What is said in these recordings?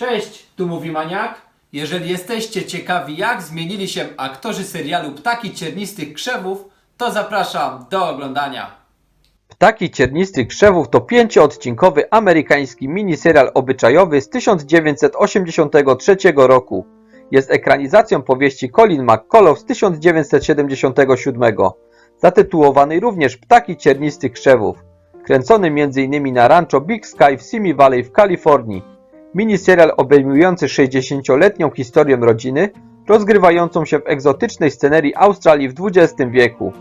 Cześć, tu mówi Maniak. Jeżeli jesteście ciekawi jak zmienili się aktorzy serialu Ptaki Ciernistych Krzewów, to zapraszam do oglądania. Ptaki ciernistych krzewów to pięcioodcinkowy amerykański miniserial obyczajowy z 1983 roku. Jest ekranizacją powieści Colin McCullough z 1977, zatytułowanej również Ptaki ciernistych krzewów, kręcony m.in. na rancho Big Sky w Simi Valley w Kalifornii. Miniserial obejmujący 60-letnią historię rodziny, rozgrywającą się w egzotycznej scenerii Australii w XX wieku.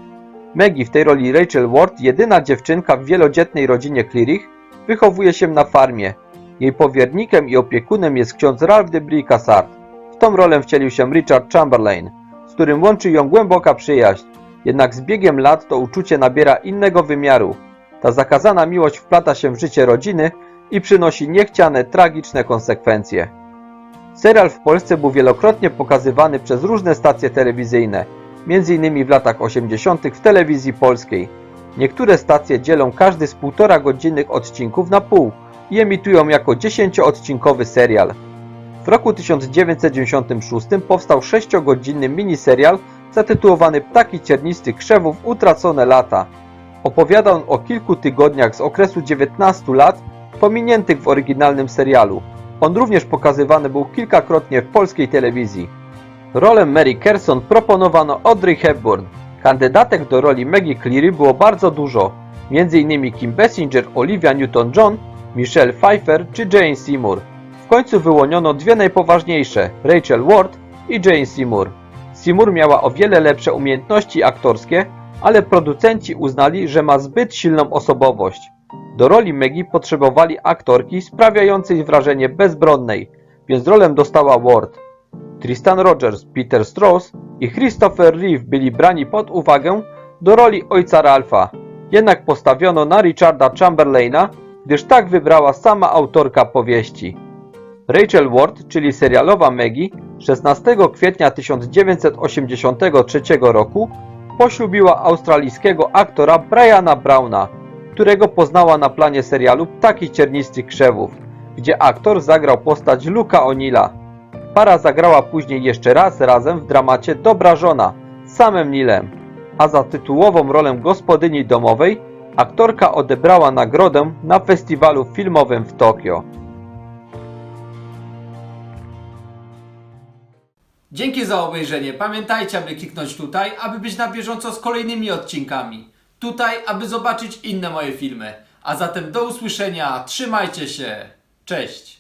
Maggie w tej roli Rachel Ward, jedyna dziewczynka w wielodzietnej rodzinie Clearich, wychowuje się na farmie. Jej powiernikiem i opiekunem jest ksiądz Ralph de Brie-Cassard. W tą rolę wcielił się Richard Chamberlain, z którym łączy ją głęboka przyjaźń. Jednak z biegiem lat to uczucie nabiera innego wymiaru. Ta zakazana miłość wplata się w życie rodziny i przynosi niechciane, tragiczne konsekwencje. Serial w Polsce był wielokrotnie pokazywany przez różne stacje telewizyjne, m.in. w latach 80. w telewizji polskiej. Niektóre stacje dzielą każdy z półtora godzinnych odcinków na pół i emitują jako 10-odcinkowy serial. W roku 1996 powstał 6-godzinny miniserial zatytułowany Ptaki ciernistych krzewów Utracone lata. Opowiada on o kilku tygodniach z okresu 19 lat pominiętych w oryginalnym serialu. On również pokazywany był kilkakrotnie w polskiej telewizji. Rolę Mary Kerson proponowano Audrey Hepburn. Kandydatek do roli Maggie Cleary było bardzo dużo, m.in. Kim Basinger, Olivia Newton-John, Michelle Pfeiffer czy Jane Seymour. W końcu wyłoniono dwie najpoważniejsze, Rachel Ward i Jane Seymour. Seymour miała o wiele lepsze umiejętności aktorskie, ale producenci uznali, że ma zbyt silną osobowość. Do roli Maggie potrzebowali aktorki sprawiającej wrażenie bezbronnej, więc rolę dostała Ward. Tristan Rogers, Peter Strauss i Christopher Reeve byli brani pod uwagę do roli ojca Ralpha, jednak postawiono na Richarda Chamberlaina, gdyż tak wybrała sama autorka powieści. Rachel Ward, czyli serialowa Maggie, 16 kwietnia 1983 roku poślubiła australijskiego aktora Briana Browna, którego poznała na planie serialu Ptaki Ciernistych Krzewów, gdzie aktor zagrał postać Luka O'Neilla. Para zagrała później jeszcze raz razem w dramacie Dobra żona z samym Nilem, a za tytułową rolę gospodyni domowej aktorka odebrała nagrodę na festiwalu filmowym w Tokio. Dzięki za obejrzenie. Pamiętajcie, aby kliknąć tutaj, aby być na bieżąco z kolejnymi odcinkami. Tutaj, aby zobaczyć inne moje filmy. A zatem do usłyszenia. Trzymajcie się. Cześć.